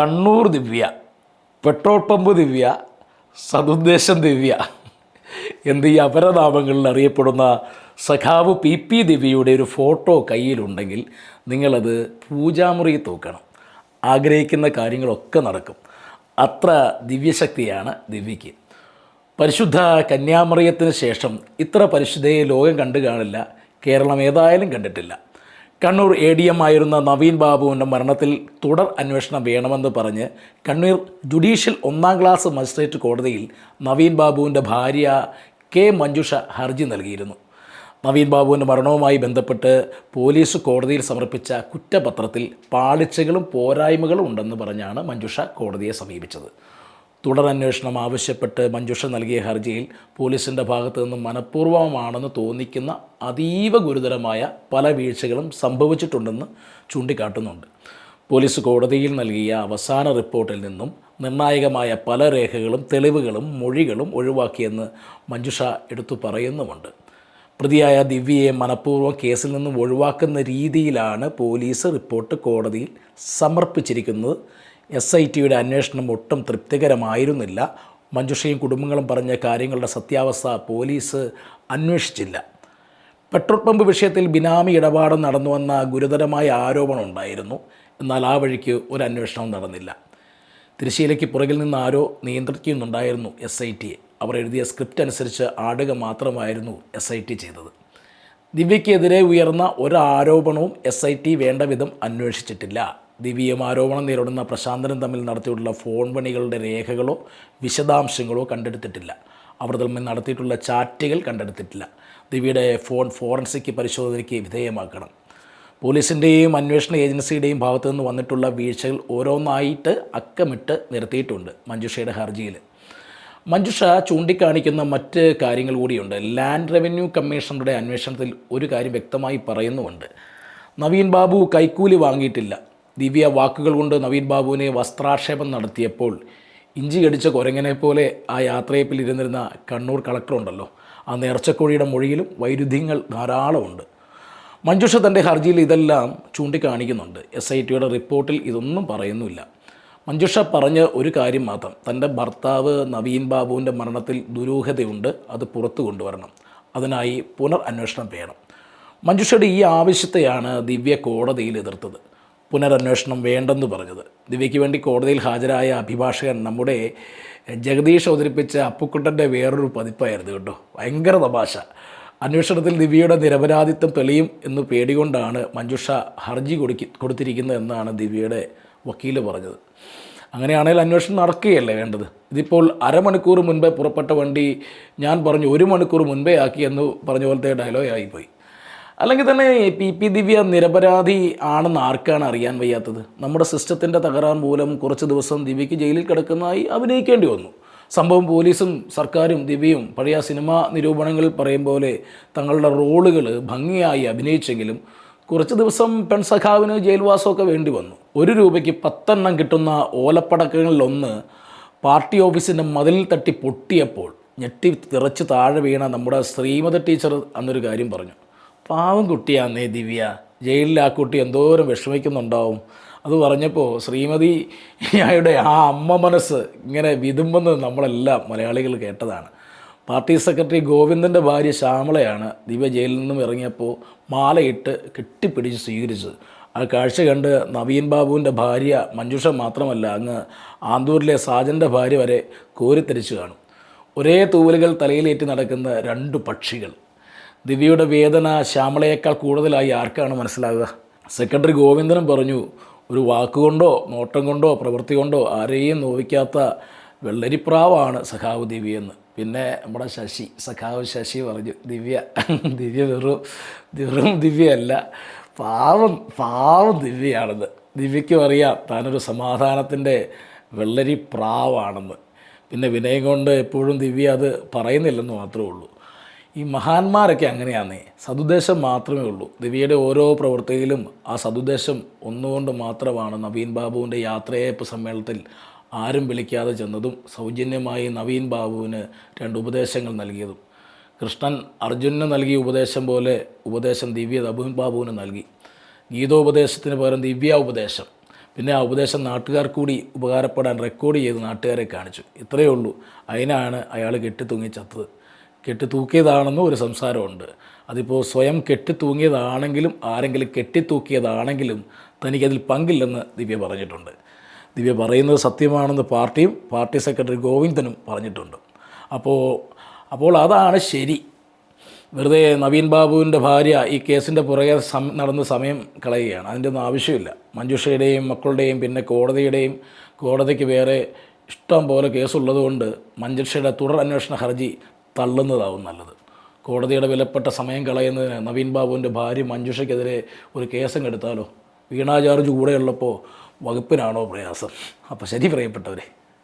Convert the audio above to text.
Kannur Divya petrol pump Divya സതുദ്ദേശം ദിവ്യ എന്നീ അപരനാമങ്ങളിൽ അറിയപ്പെടുന്ന സഖാവ് പി പി ദിവ്യയുടെ ഒരു ഫോട്ടോ കയ്യിലുണ്ടെങ്കിൽ നിങ്ങളത് പൂജാമുറി തൂക്കണം. ആഗ്രഹിക്കുന്ന കാര്യങ്ങളൊക്കെ നടക്കും. അത്ര ദിവ്യശക്തിയാണ് ദിവ്യയ്ക്ക്. പരിശുദ്ധ കന്യാമറിയത്തിന് ശേഷം ഇത്ര പരിശുദ്ധയെ ലോകം കണ്ടു കാണില്ല. കേരളം ഏതായാലും കണ്ടിട്ടില്ല. കണ്ണൂർ എ ഡി എം ആയിരുന്ന നവീൻ ബാബുവിന്റെ മരണത്തിൽ തുടർ അന്വേഷണം വേണമെന്ന് പറഞ്ഞ് കണ്ണൂർ ജുഡീഷ്യൽ ഒന്നാം ക്ലാസ് മജിസ്ട്രേറ്റ് കോടതിയിൽ നവീൻ ബാബുവിന്റെ ഭാര്യ കെ മഞ്ജുഷ ഹർജി നൽകിയിരുന്നു. നവീൻ ബാബുവിന്റെ മരണവുമായി ബന്ധപ്പെട്ട് പോലീസ് കോടതിയിൽ സമർപ്പിച്ച കുറ്റപത്രത്തിൽ പാളിച്ചകളും പോരായ്മകളും ഉണ്ടെന്ന് പറഞ്ഞാണ് മഞ്ജുഷ കോടതിയെ സമീപിച്ചത്. തുടരന്വേഷണം ആവശ്യപ്പെട്ട് മഞ്ജുഷ നൽകിയ ഹർജിയിൽ പോലീസിന്റെ ഭാഗത്തു നിന്നും മനഃപൂർവമാണെന്ന് തോന്നിക്കുന്ന അതീവ ഗുരുതരമായ പല വീഴ്ചകളും സംഭവിച്ചിട്ടുണ്ടെന്ന് ചൂണ്ടിക്കാട്ടുന്നുണ്ട്. പോലീസ് കോടതിയിൽ നൽകിയ അവസാന റിപ്പോർട്ടിൽ നിന്നും നിർണായകമായ പല രേഖകളും തെളിവുകളും മൊഴികളും ഒഴിവാക്കിയെന്ന് മഞ്ജുഷ എടുത്തു പറയുന്നുമുണ്ട്. പ്രതിയായ ദിവ്യയെ മനഃപൂർവം കേസിൽ നിന്നും ഒഴിവാക്കുന്ന രീതിയിലാണ് പോലീസ് റിപ്പോർട്ട് കോടതിയിൽ സമർപ്പിച്ചിരിക്കുന്നത് എസ് ഐ ടിയുടെ അന്വേഷണം ഒട്ടും തൃപ്തികരമായിരുന്നില്ല. മഞ്ജുഷയും കുടുംബങ്ങളും പറഞ്ഞ കാര്യങ്ങളുടെ സത്യാവസ്ഥ പോലീസ് അന്വേഷിച്ചില്ല. പെട്രോൾ പമ്പ് വിഷയത്തിൽ ബിനാമി ഇടപാട് നടന്നുവെന്ന ഗുരുതരമായ ആരോപണം ഉണ്ടായിരുന്നു. എന്നാൽ ആ വഴിക്ക് ഒരു അന്വേഷണവും നടന്നില്ല. തിരശ്ശീലയ്ക്ക് പുറകിൽ നിന്ന് ആരോ നിയന്ത്രിക്കുന്നുണ്ടായിരുന്നു എസ് ഐ ടിയെ അവർ എഴുതിയ സ്ക്രിപ്റ്റ് അനുസരിച്ച് ആടുക മാത്രമായിരുന്നു എസ് ഐ ടി ചെയ്തത്. ദിവ്യയ്ക്കെതിരെ ഉയർന്ന ഒരാരോപണവും എസ് ഐ ടി വേണ്ട വിധം അന്വേഷിച്ചിട്ടില്ല. ദിവ്യയും ആരോപണം നേരിടുന്ന പ്രശാന്തനും തമ്മിൽ നടത്തിയിട്ടുള്ള ഫോൺ പണികളുടെ രേഖകളോ വിശദാംശങ്ങളോ കണ്ടെടുത്തിട്ടില്ല. അവർ തമ്മിൽ നടത്തിയിട്ടുള്ള ചാറ്റുകൾ കണ്ടെടുത്തിട്ടില്ല. ദിവ്യയുടെ ഫോൺ ഫോറൻസിക് പരിശോധനയ്ക്ക് വിധേയമാക്കണം. പോലീസിന്റെയും അന്വേഷണ ഏജൻസിയുടെയും ഭാഗത്തു നിന്ന് വന്നിട്ടുള്ള വീഴ്ചകൾ ഓരോന്നായിട്ട് അക്കമിട്ട് നിർത്തിയിട്ടുണ്ട് മഞ്ജുഷയുടെ ഹർജിയിൽ. മഞ്ജുഷ ചൂണ്ടിക്കാണിക്കുന്ന മറ്റ് കാര്യങ്ങൾ കൂടിയുണ്ട്. ലാൻഡ് റവന്യൂ കമ്മീഷണറുടെ അന്വേഷണത്തിൽ ഒരു കാര്യം വ്യക്തമായി പറയുന്നുമുണ്ട്. നവീൻ ബാബു കൈക്കൂലി വാങ്ങിയിട്ടില്ല. ദിവ്യ വാക്കുകൾ കൊണ്ട് നവീൻ ബാബുവിനെ വസ്ത്രാക്ഷേപം നടത്തിയപ്പോൾ ഇഞ്ചി കടിച്ച കുരങ്ങനെ പോലെ ആ യാത്രയപ്പിൽ ഇരുന്നിരുന്ന കണ്ണൂർ കളക്ടറുണ്ടല്ലോ ആ നേർച്ചക്കോഴിയുടെ മൊഴിയിലും വൈരുദ്ധ്യങ്ങൾ ധാരാളമുണ്ട്. മഞ്ജുഷ തന്റെ ഹർജിയിൽ ഇതെല്ലാം ചൂണ്ടിക്കാണിക്കുന്നുണ്ട്. എസ് ഐ ടിയുടെ റിപ്പോർട്ടിൽ ഇതൊന്നും പറയുന്നില്ല. മഞ്ജുഷ പറഞ്ഞ ഒരു കാര്യം മാത്രം. തന്റെ ഭർത്താവ് നവീൻ ബാബുവിന്റെ മരണത്തിൽ ദുരൂഹതയുണ്ട്. അത് പുറത്തു കൊണ്ടുവരണം. അതിനായി പുനർ അന്വേഷണം വേണം. മഞ്ജുഷയുടെ ഈ ആവശ്യത്തെയാണ് ദിവ്യ കോടതിയിൽ എതിർത്തത്. പുനരന്വേഷണം വേണ്ടെന്ന് പറഞ്ഞത്. ദിവ്യയ്ക്ക് വേണ്ടി കോടതിയിൽ ഹാജരായ അഭിഭാഷകൻ നമ്മുടെ ജഗദീഷ് അവതരിപ്പിച്ച അപ്പുക്കുട്ടന്റെ വേറൊരു പതിപ്പായിരുന്നു കേട്ടോ. ഭയങ്കര തമാശ. അന്വേഷണത്തിൽ ദിവ്യയുടെ നിരപരാധിത്വം തെളിയും എന്ന് പേടികൊണ്ടാണ് മഞ്ജുഷ ഹർജി കൊടുക്കി കൊടുത്തിരിക്കുന്നത് എന്നാണ് ദിവ്യയുടെ വക്കീൽ പറഞ്ഞത്. അങ്ങനെയാണെങ്കിൽ അന്വേഷണം നടക്കുകയല്ലേ വേണ്ടത്? ഇതിപ്പോൾ അരമണിക്കൂർ മുൻപേ പുറപ്പെട്ട വണ്ടി ഞാൻ പറഞ്ഞു ഒരു മണിക്കൂർ മുൻപേ ആക്കി എന്ന് പറഞ്ഞ പോലത്തെ ഡയലോഗ് ആയിപ്പോയി. അല്ലെങ്കിൽ തന്നെ പി പി ദിവ്യ നിരപരാധി ആണെന്ന് ആർക്കാണ് അറിയാൻ വയ്യാത്തത്? നമ്മുടെ സിസ്റ്റത്തിന്റെ തകരാൻ മൂലം കുറച്ച് ദിവസം ദിവ്യയ്ക്ക് ജയിലിൽ കിടക്കുന്നതായി അഭിനയിക്കേണ്ടി വന്നു. സംഭവം പോലീസും സർക്കാരും ദിവ്യയും പഴയ സിനിമാ നിരൂപണങ്ങൾ പറയും പോലെ തങ്ങളുടെ റോളുകൾ ഭംഗിയായി അഭിനയിച്ചെങ്കിലും കുറച്ച് ദിവസം പെൺസഖാവിന് ജയിൽവാസമൊക്കെ വേണ്ടി വന്നു. ഒരു രൂപയ്ക്ക് പത്തെണ്ണം കിട്ടുന്ന ഓലപ്പടക്കങ്ങളിലൊന്ന് പാർട്ടി ഓഫീസിന്റെ മതിൽ തട്ടി പൊട്ടിയപ്പോൾ ഞെട്ടി തിറച്ച് താഴെ വീണ നമ്മുടെ ശ്രീമത ടീച്ചർ അന്നൊരു കാര്യം പറഞ്ഞു. പാവം കുട്ടിയാന്നേ ദിവ്യ. ജയിലിൽ ആ കുട്ടി എന്തോരം വിഷമിക്കുന്നുണ്ടാവും. അത് പറഞ്ഞപ്പോൾ ശ്രീമതി അയുടെ ആ അമ്മ മനസ്സ് ഇങ്ങനെ വിതുമ്പെന്ന് നമ്മളെല്ലാം മലയാളികൾ കേട്ടതാണ്. പാർട്ടി സെക്രട്ടറി ഗോവിന്ദന്റെ ഭാര്യ ശ്യാമളയാണ് ദിവ്യ ജയിലിൽ നിന്നും ഇറങ്ങിയപ്പോൾ മാലയിട്ട് കെട്ടിപ്പിടിച്ച് സ്വീകരിച്ചത്. ആ കാഴ്ച കണ്ട് നവീൻ ബാബുവിന്റെ ഭാര്യ മഞ്ജുഷ മാത്രമല്ല അങ്ങ് ആന്തൂരിലെ സാജന്റെ ഭാര്യ വരെ കോരിത്തരിച്ചു കാണും. ഒരേ തൂവലുകൾ തലയിലേറ്റി നടക്കുന്ന രണ്ട് പക്ഷികൾ. ദിവ്യയുടെ വേദന ശ്യാമളയേക്കാൾ കൂടുതലായി ആർക്കാണ് മനസ്സിലാകുക? സെക്രട്ടറി ഗോവിന്ദനും പറഞ്ഞു ഒരു വാക്കുകൊണ്ടോ നോട്ടം കൊണ്ടോ പ്രവൃത്തി കൊണ്ടോ ആരെയും നോവിക്കാത്ത വെള്ളരിപ്രാവാണ് സഖാവ് ദിവ്യെന്ന് പിന്നെ നമ്മുടെ ശശി സഖാവ് ശശി പറഞ്ഞു ദിവ്യ ദിവ്യ വെറും വെറും ദിവ്യയല്ല പാവം പാവം ദിവ്യയാണെന്ന്. ദിവ്യയ്ക്കും അറിയാം താനൊരു സമാധാനത്തിന്റെ വെള്ളരി പ്രാവാണെന്ന് പിന്നെ വിനയം കൊണ്ട് എപ്പോഴും ദിവ്യ അത് പറയുന്നില്ലെന്ന് മാത്രമേ ഉള്ളൂ. ഈ മഹാന്മാരൊക്കെ അങ്ങനെയാണ് സതുദ്ദേശം മാത്രമേ ഉള്ളൂ. ദിവ്യയുടെ ഓരോ പ്രവൃത്തിയിലും ആ സതുദ്ദേശം ഒന്നുകൊണ്ട് മാത്രമാണ് നവീൻ ബാബുവിന്റെ യാത്രയേപ്പ് സമ്മേളനത്തിൽ ആരും വിളിക്കാതെ ചെന്നതും സൗജന്യമായി നവീൻ ബാബുവിന് രണ്ട് ഉപദേശങ്ങൾ നൽകിയതും. കൃഷ്ണൻ അർജുനന് നൽകിയ ഉപദേശം പോലെ ഉപദേശം ദിവ്യ നവീൻ ബാബുവിന് നൽകി. ഗീതോപദേശത്തിന് പകരം ദിവ്യ ഉപദേശം. പിന്നെ ആ ഉപദേശം നാട്ടുകാർ കൂടി ഉപകാരപ്പെടാൻ റെക്കോർഡ് ചെയ്ത് നാട്ടുകാരെ കാണിച്ചു. ഇത്രയേ ഉള്ളൂ. അതിനാണ് അയാൾ കെട്ടിത്തൂങ്ങി ചത്തത്. കെട്ടിത്തൂക്കിയതാണെന്നും ഒരു സംസാരമുണ്ട്. അതിപ്പോൾ സ്വയം കെട്ടിത്തൂങ്ങിയതാണെങ്കിലും ആരെങ്കിലും കെട്ടിത്തൂക്കിയതാണെങ്കിലും തനിക്കതിൽ പങ്കില്ലെന്ന് ദിവ്യ പറഞ്ഞിട്ടുണ്ട്. ദിവ്യ പറയുന്നത് സത്യമാണെന്ന് പാർട്ടിയും പാർട്ടി സെക്രട്ടറി ഗോവിന്ദനും പറഞ്ഞിട്ടുണ്ട്. അപ്പോൾ അപ്പോൾ അതാണ് ശരി. വെറുതെ നവീൻ ബാബുവിന്റെ ഭാര്യ ഈ കേസിന്റെ പുറകെ സം നടന്ന സമയം കളയുകയാണ്. അതിന്റെ ഒന്നും ആവശ്യമില്ല. മഞ്ജുഷയുടെയും മക്കളുടെയും പിന്നെ കോടതിയുടെയും കോടതിക്ക് വേറെ ഇഷ്ടം പോലെ കേസുള്ളതുകൊണ്ട് മഞ്ജുഷയുടെ തുടർ അന്വേഷണ ഹർജി തള്ളുന്നതാവും നല്ലത്. കോടതിയുടെ വിലപ്പെട്ട സമയം കളയുന്നതിന് നവീൻ ബാബുവിന്റെ ഭാര്യ മഞ്ജുഷയ്ക്കെതിരെ ഒരു കേസങ്ങ് എടുത്താലോ വീണാ ജോർജ് കൂടെയുള്ളപ്പോൾ വകുപ്പിനാണോ പ്രയാസം? അപ്പോൾ ശരി പ്രിയപ്പെട്ടവരെ